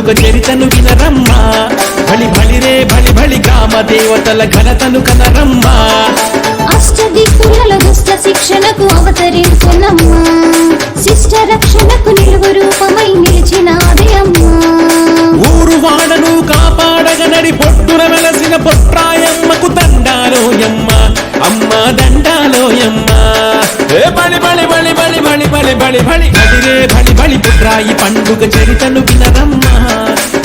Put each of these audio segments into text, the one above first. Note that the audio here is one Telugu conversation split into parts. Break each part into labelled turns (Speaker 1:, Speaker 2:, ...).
Speaker 1: భద్రాయి చరితను వినరమ్మా. బలి బలిరే బలి బలి కామ దేవతల ఘనతను కనరమ్మా.
Speaker 2: అష్టదిక్కుల దుష్ట శిక్షణకు అవతరించునమ్మా. శిష్ట రక్షణకు నిలువ రూపమై
Speaker 1: నిలిచిన అదే అమ్మ బలి బలి బలి బలి రే బలి బలి పుట్రాయి పండుగ చరితను వినరమ్మా.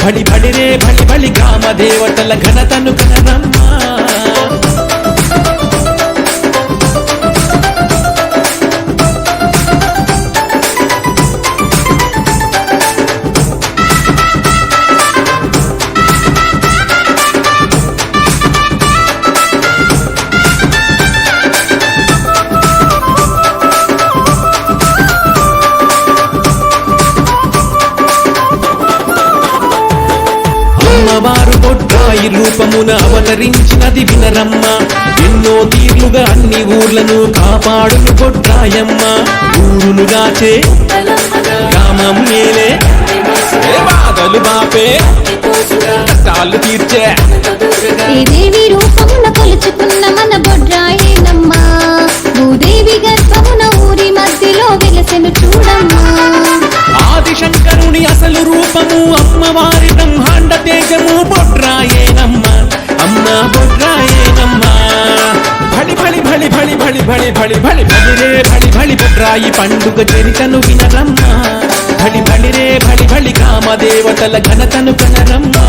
Speaker 1: బలి బలి రే బలి బలి గ్రామ దేవతల ఘనతను కనరమ్మా. రూపమున అవతరించినది వినరమ్మ. ఎన్నో తీర్లుగా అన్ని ఊర్లను కాపాడును బొడ్రాయమ్మ ఊరును గాచే గ్రామం మేలే బాధలు బాపే. కష్టాలు తీర్చే.
Speaker 2: ఈ దేవి రూపమున కొలుచుకున్న మన బొడ్రాయేనమ్మా. భూదేవి గర్భమున ఊరి మధ్యలో వెలసెను చూడమ్మా.
Speaker 1: ఆదిశంకరుని అసలు రూపము అమ్మవారి బ్రహ్మాండ తేజము బొడ్రాయేనమ్మ. బొడ్రాయేనమ్మ భలి భలి భలి భలి భలి భలి భలి భలి భలిరే భలి భలి బొడ్రాయి పండుగ చరితను వినరమ్మా భలి భలిరే భలి భలి కామ దేవతల ఘనతను కనరమ్మా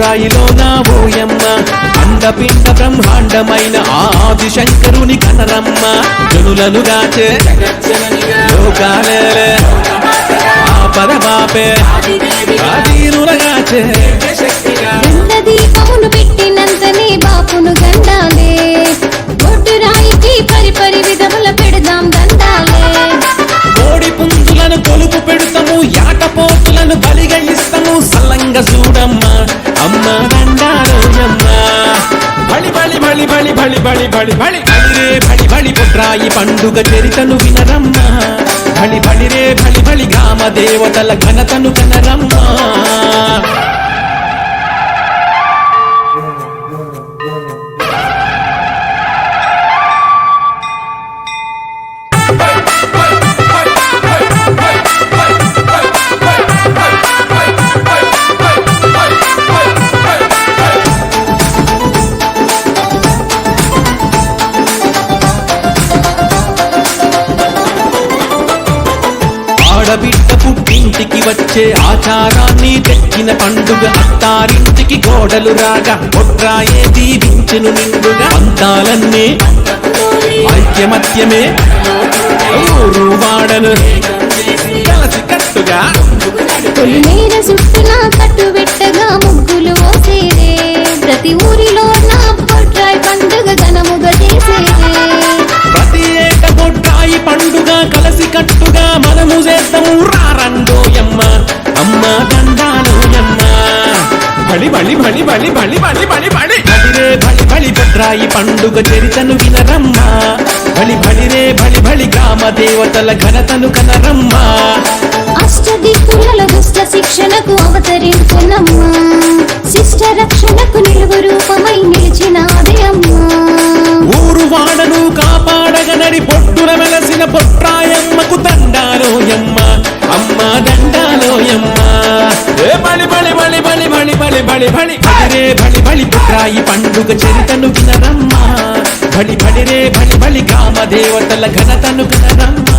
Speaker 1: రాయిలో నా ఓయమ్మ. అండపిండ బ్రహ్మాండమైన ఆది శంకరుని కనరమ్మ. జనులను దాచే లోకాలే ఆ పరబాపే ఆదీనులగాచే బడి బడి బడిరే బడి బడి పుట్రాయి పండుగ చరితను వినరమ్మ. బడి బడిరే బడి బడి గ్రామ దేవతల ఘనతను కనరమ్మ పుట్టింటికి వచ్చే ఆచారాన్ని తెచ్చిన పండుగ అత్తారింటికి గోడలు రాగా ఒట్రాయే దీవించెను నిండుగా. పంతాలన్నీ ఐక్యమత్యమే. ఊరు వాడను కలసి కట్టుగా.
Speaker 2: పొలిమేర చుట్టూన కట్టు పెట్టగా ముగ్గులు మోసేదే ప్రతి ఊరిలో నా
Speaker 1: బలి బలి బలి బలి బలి. బలి బలి బలిరే బలి బలి బొడ్రాయి పండుగ చరితను వినరమ్మ. బలి బలిరే బలి బలి గ్రామ దేవతల ఘనతను కనరమ్మ.
Speaker 2: అష్టదిక్కుల దుష్ట శిక్షణకు అవతరించునమ్మా శిష్ట రక్షణకు నిలువు రూపమై నిలిచినాది అమ్మా.
Speaker 1: ఊరు వాడను కాపాడగనడి పొట్టున వెలసిన పొట్రాయమ్మకు దండాలోయమ్మ. అమ్మా దండాలోయమ్మ ఏ బలి బలి బలి బలి బలి బలి బలి బలి బలిరే బలి బలి పుట్రాయి పండుగ చరితను వినరమ్మ. బలి బలిరే బలి బలి కామ దేవతల ఘనతను కనరమ్మా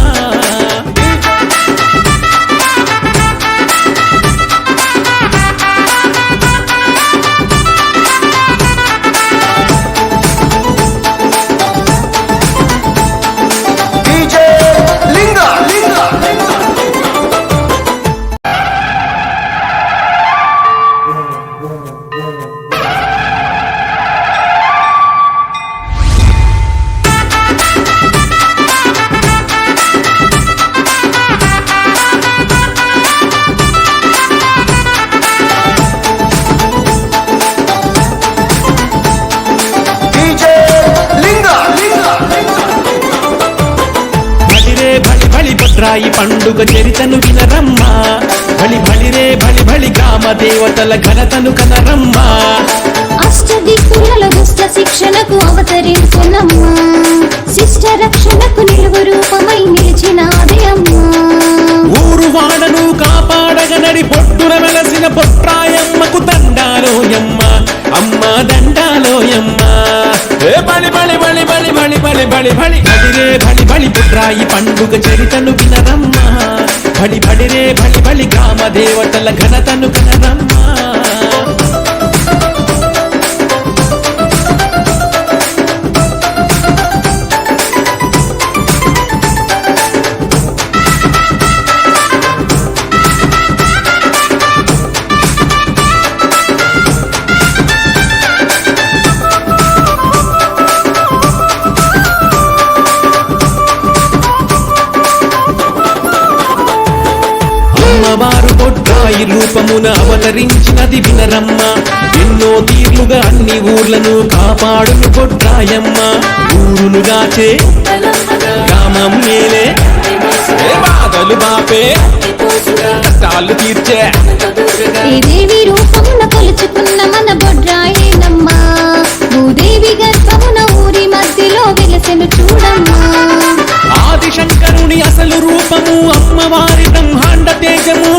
Speaker 1: బలి భద్రాయి పండుగ చరితను వినరమ్మా. బలి బలిరే బలి బలి కామ దేవతల ఘనతను కనరమ్మా.
Speaker 2: అష్టదిక్కులలో దుష్ట శిక్షణకు అవతరించునమ్మా. శిష్ట రక్షణకు నిలువ రూపమై నిలిచినాది అమ్మా.
Speaker 1: ఊరు వాడను కాపాడగనడి పొట్టున వెలసిన పొట్రాయమ్మకు దండాలోయమ్మ. అమ్మ దండాలోయమ్మ. బడి బడి బడిరే బడి బడి పుట్రాయి పండుగ చరితను వినరమ్మా బడి బడిరే బడి బడి గ్రామ దేవతల ఘనతను కనరమ్మా రూపమున అవతరించినది వినరమ్మ. ఎన్నో తీర్లుగా అన్ని ఊర్లను కాపాడును పొట్టాయమ్మ ఊరును గాచే గ్రామం మేలే. ఏ బాధలు బాపే. కష్టాలు తీర్చే.
Speaker 2: దేవి రూపమున కొలుచుకున్న మన బొడ్రాయేనమ్మా. భూదేవి గర్భమున ఊరి మధ్యలో వెలసెను చూడమ్మా.
Speaker 1: ఆదిశంకరుని అసలు రూపము అమ్మవారి బ్రహ్మాండ తేజము.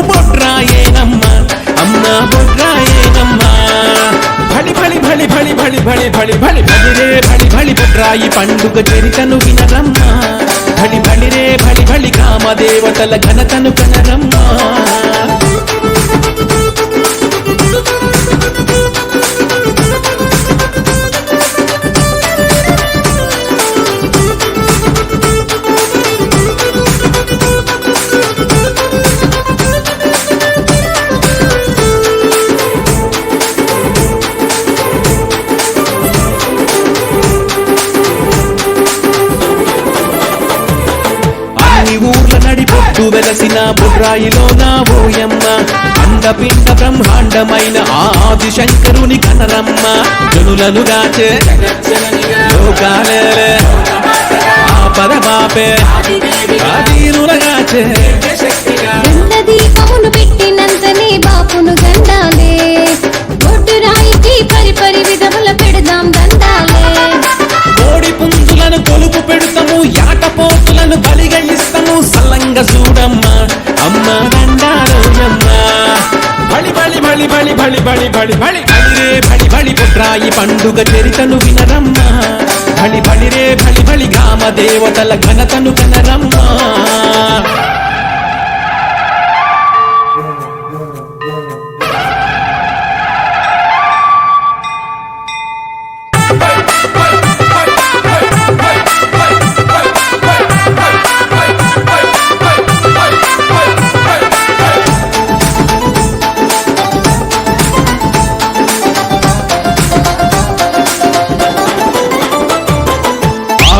Speaker 1: భళి భళి భళి రే భళి భళి భద్రాయి పండుగ చరితను వినరమ్మా. భళి రే భళి భళి కామదేవతల ఘనతను కనరమ్మా. రాయిలోన ఓయమ్మ. అండపిండ బ్రహ్మాండమైన ఆది శంకరుని కనరమ్మ. జనులను దాచే లోకాలే ఆ పరమాపే
Speaker 2: ఆదీనులగాచే దీపమును పెడదాం
Speaker 1: కొలుపు పెడతాము యాటపోతులను బలిగా ఇస్తాము సల్లంగా బలి బలి బలి బలి బలి బలి. బలి బలిరే బలి బలి పుట్రాయి పండుగ చరితను వినరమ్మ. బలి బలిరే బలి బలి గ్రామ దేవతల ఘనతను కనరమ్మ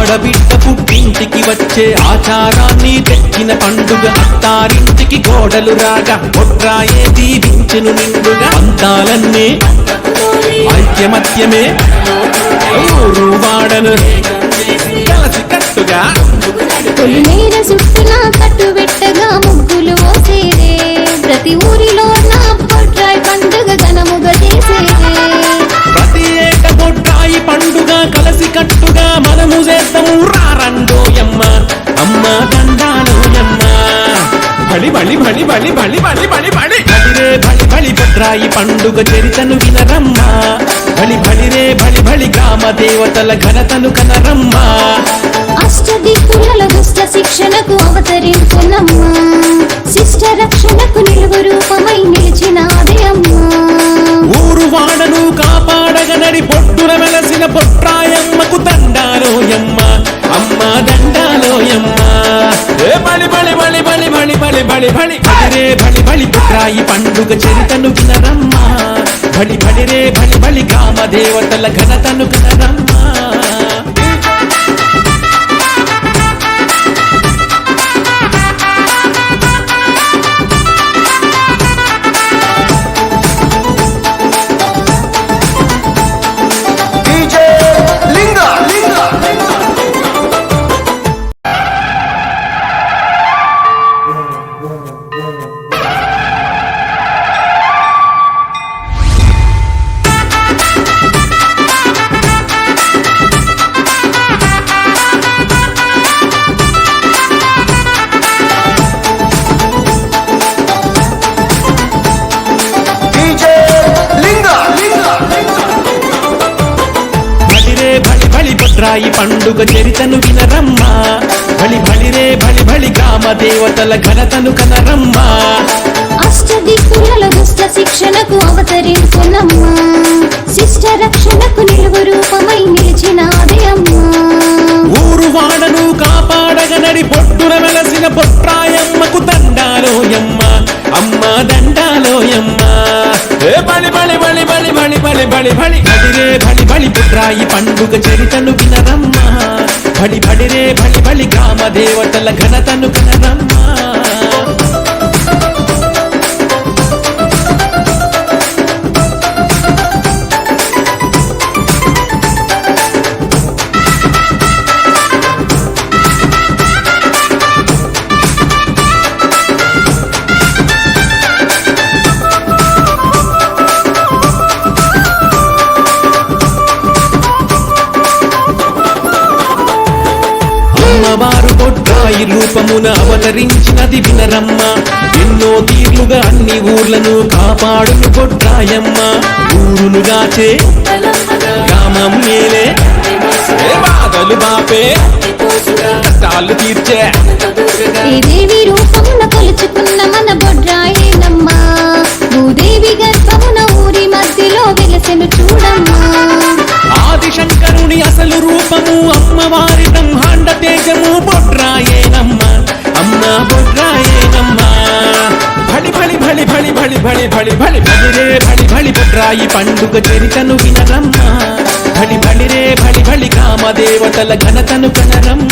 Speaker 1: ఆడబిడ్డ పుట్టింటికి వచ్చే ఆచారాన్ని తెచ్చిన పండుగ అత్తారింటికి గోడలు రాగా ఒట్రాయే దీవించెను నిండుగా అంతాలన్నీ ఐక్యమత్యమే. ఊరు వాడను. కలిసి కట్టుగా.
Speaker 2: పొలిమేర చుట్టూన కట్టు పెట్టగా ముగ్గులు పండుగ
Speaker 1: చరితను వినరమ్మ బలి బలిరే బలి బలి గ్రామ దేవతల ఘనతను కనరమ్మ
Speaker 2: అష్టదిక్కులలో దుష్ట శిక్షణకు అవతరింపునమ్మా శిష్ట రక్షణకు నిలువు రూపమై నిలిచినాదే అమ్మా
Speaker 1: ఊరు వాడను కాపాడగనడి పొట్టున వెలసిన పొట్రాయమ్మకు దండాలోయమ్మ అమ్మ దండాలోయమ్మ ఏ బలి బలి బలి బలి బలి బలి బలి బలి బలి బలి పండుగ చరితను వినరమ్మా. బలి బలి రే బలి బలి గ్రామ దేవతల ఘనతను కనరమ్మ బలి భద్రాయి పండుగ చరితను వినరమ్మ. బలి బలిరే బలి బలి గ్రామ దేవతల ఘనతను కనరమ్మ.
Speaker 2: అష్టదిక్కులలో దుష్ట శిక్షణకు అవతరింపునమ్మా. శిష్ట రక్షణకు నిలువు రూపమై నిలిచినాదే అమ్మా.
Speaker 1: ఊరు వాడను కాపాడగనడి పొట్టున వెలసిన పొట్రాయమ్మకు దండాలోయమ్మ. అమ్మ దండాలోయమ్మ. ఏ బలి బలి బలి బలి బలి బలి. బడిరే బలి బలి. పుట్రాయి పండుగ చరితను వినరమ్మ. బడి బడిరే బలి బలి. గ్రామ దేవతల ఘనతను కనరమ్మా అమ్మవారు పొట్టాయి రూపమున అవతరించినది వినరమ్మ. ఎన్నో తీర్లుగా అన్ని ఊర్లను కాపాడును పొట్టాయమ్మ ఊరును గాచే గ్రామం ఏ బాధలు బాపే. కష్టాలు తీర్చే.
Speaker 2: దేవి రూపమున కొలుచుకున్న మన బొడ్రాయేనమ్మా. భూదేవి గర్భమున ఊరి మధ్యలో వెలసెను చూడమ్మా.
Speaker 1: ఆదిశంకరుని అసలు రూపము అమ్మవారి బ్రహ్మాండ తేజము బొడ్రాయేనమ్మ అమ్మ బొడ్రాయేనమ్మ భళి భళి భళి భళి భళి భళి భళి భళి భలిరే భళి భళి బొడ్రాయి పండుగ చరితను వినరమ్మ భళి భలిరే భలి భళి కామ దేవతల ఘనతను కనరమ్మ